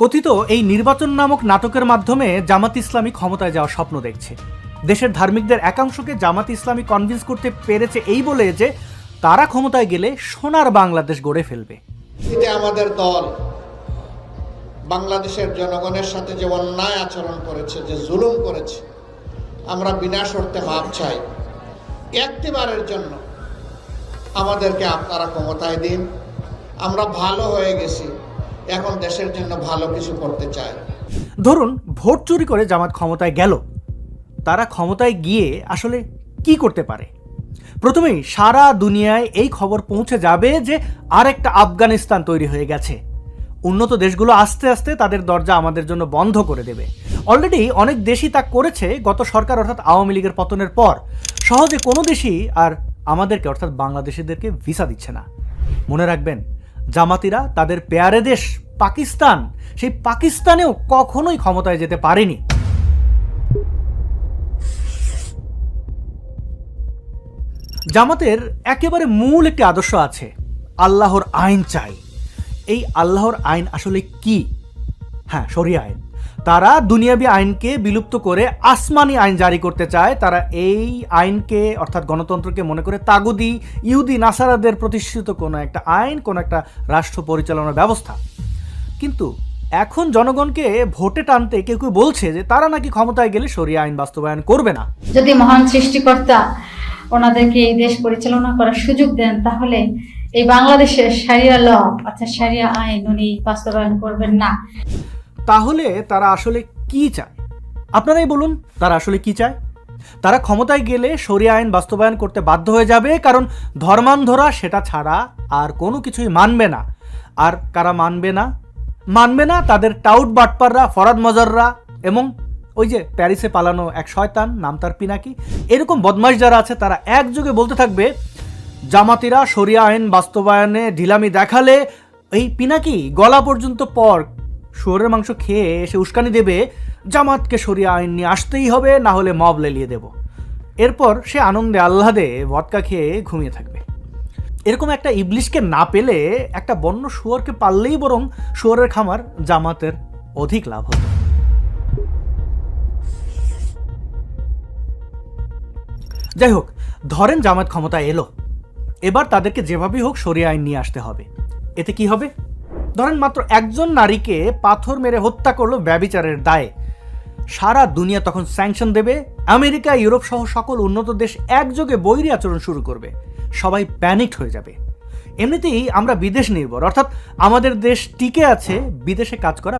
কথিত এই নির্বাচন নামক নাটকের মাধ্যমে জামাত ইসলামী ক্ষমতায় যাওয়ার স্বপ্ন দেখছে। দেশের ধার্মিকদের একাংশকে জামাত ইসলামী কনভিন্স করতে পেরেছে এই বলে যে তারা ক্ষমতায় গেলে সোনার বাংলাদেশ গড়ে ফেলবে। এতে আমাদের দল। বাংলাদেশের জনগণের সাথে যে অন্যায় আচরণ করেছে, যে জুলুম করেছে, আমরা বিনা শর্তে মাপ চাই। একটিবারের জন্য আমাদেরকে আপনারা ক্ষমতায় দিন। আমরা ভালো হয়ে গেছি। এখন দেশের জন্য ভালো কিছু করতে চাই ধরুন, ভোট চুরি করে জামাত ক্ষমতায় গেল। তারা ক্ষমতায় গিয়ে আসলে কি করতে পারে? প্রথমেই সারা দুনিয়ায় এই খবর পৌঁছে যাবে যে আরেকটা আফগানিস্তান তৈরি হয়ে গেছে। উন্নত দেশগুলো আস্তে আস্তে তাদের দরজা আমাদের জন্য বন্ধ করে দেবে। অলরেডি অনেক দেশই তা করেছে, গত সরকার অর্থাৎ আওয়ামী লীগের পতনের পর। সহজে কোনো দেশই আর আমাদেরকে, অর্থাৎ বাংলাদেশিদেরকে ভিসা দিচ্ছে না। মনে রাখবেন জামাতিরা তাদের পেয়ারে দেশ পাকিস্তান। সেই পাকিস্তানেও কখনোই ক্ষমতায় যেতে পারেনি। জামাতের একেবারে মূল একটি আদর্শ আছে, আল্লাহর আইন চাই। এই আল্লাহর আইন আসলে কি? হ্যাঁ সরিয়া আইন। তারা দুনিয়াবি আইনকে বিলুপ্ত করে আসমানি আইন জারি করতে চায়। তারা এই আইনকে, অর্থাৎ গণতন্ত্রকে মনে করে তাগুদি, ইহুদি, নাসারাদের প্রতিষ্ঠিত কোনো একটা আইন, কোনো একটা রাষ্ট্র পরিচালনার ব্যবস্থা। কিন্তু এখন জনগণকে ভোটে টানতে কেউ কেউ বলছে যে তারা নাকি ক্ষমতায় গেলে শরিয়া আইন বাস্তবায়ন করবে না। যদি মহান সৃষ্টিকর্তা ওনাদেরকে এই দেশ পরিচালনা করার সুযোগ দেন, তাহলে এই বাংলাদেশের সারিয়া ল, অর্থাৎ সারিয়া আইন উনি বাস্তবায়ন করবেন না। তাহলে তারা আসলে কি চায়? আপনারাই বলুন, তারা আসলে কি চায়? তারা ক্ষমতায় গেলে শরিয়া আইন বাস্তবায়ন করতে বাধ্য হয়ে যাবে, কারণ ধর্মান্ধরা সেটা ছাড়া আর কোনো কিছুই মানবে না। আর কারা মানবে না? মানবে না তাদের টাউট বাটপাররা, ফরাদ মজাররা, এবং ওই যে প্যারিসে পালানো এক শয়তান, নাম তার পিনাকি। এরকম বদমাশ যারা আছে, তারা একযোগে বলতে থাকবে, জামাতিরা শরিয়া আইন বাস্তবায়নে ঢিলামি দেখালে, এই পিনাকি গলা পর্যন্ত পর শুয়োরের মাংস খেয়ে সে উস্কানি দেবে, জামাতকে সরিয়ে আইন নিয়ে আসতেই হবে, না হলে মব লেলিয়ে দেব। এরপর সে আনন্দে আহ্লাদে ভটকা খেয়ে ঘুমিয়ে থাকবে। এরকম একটা ইবলিশকে না পেলে একটা বন্য শুয়োরকে পাললেই বরং শুয়োরের খামার জামাতের অধিক লাভ হতো। যাই হোক, ধরেন জামাত ক্ষমতা এলো। এবার তাদেরকে যেভাবেই হোক সরিয়ে আইন নিয়ে আসতে হবে। এতে কি হবে? ধরেন মাত্র একজন নারীকে পাথর মেরে হত্যা করল ব্যবিচারের দায়ে। সারা দুনিয়া তখন স্যাংশন দেবে, আমেরিকা, ইউরোপ সহ সকল উন্নত দেশ একযোগে বৈরী আচরণ শুরু করবে। সবাই প্যানিক হয়ে যাবে। এমনিতেই আমরা বিদেশ নির্ভর, অর্থাৎ আমাদের দেশ টিকে আছে, বিদেশে কাজ করা